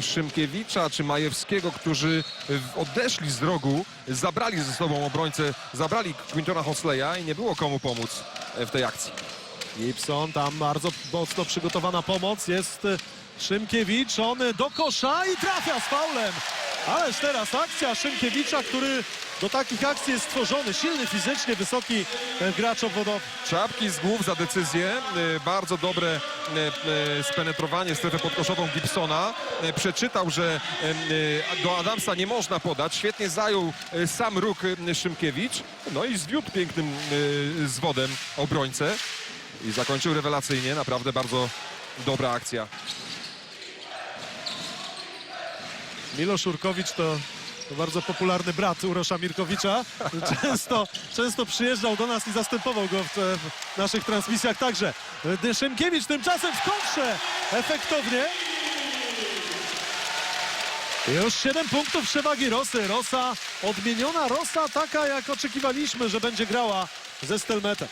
Szymkiewicza czy Majewskiego, którzy odeszli z rogu, zabrali ze sobą obrońcę, zabrali Quintona Hosleya i nie było komu pomóc e, w tej akcji. Gibson, tam bardzo mocno przygotowana pomoc. Jest e, Szymkiewicz, on do kosza i trafia z faulem. Ależ teraz akcja Szymkiewicza, który do takich akcji jest stworzony. Silny fizycznie, wysoki e, gracz obwodowy. Czapki z głów za decyzję. E, Bardzo dobre e, spenetrowanie strefę podkoszową Gibsona. Przeczytał, że do Adamsa nie można podać. Świetnie zajął sam róg Szymkiewicz. No i zwiódł pięknym zwodem obrońcę. I zakończył rewelacyjnie. Naprawdę bardzo dobra akcja. Milosz Urkowicz to, to bardzo popularny brat Urosza Mirkowicza. Często, często przyjeżdżał do nas i zastępował go w, w naszych transmisjach także. Szymkiewicz tymczasem w kontrze efektownie. Już 7 punktów przewagi Rosy. Rosa odmieniona, Rosa taka jak oczekiwaliśmy, że będzie grała ze Stelmetem.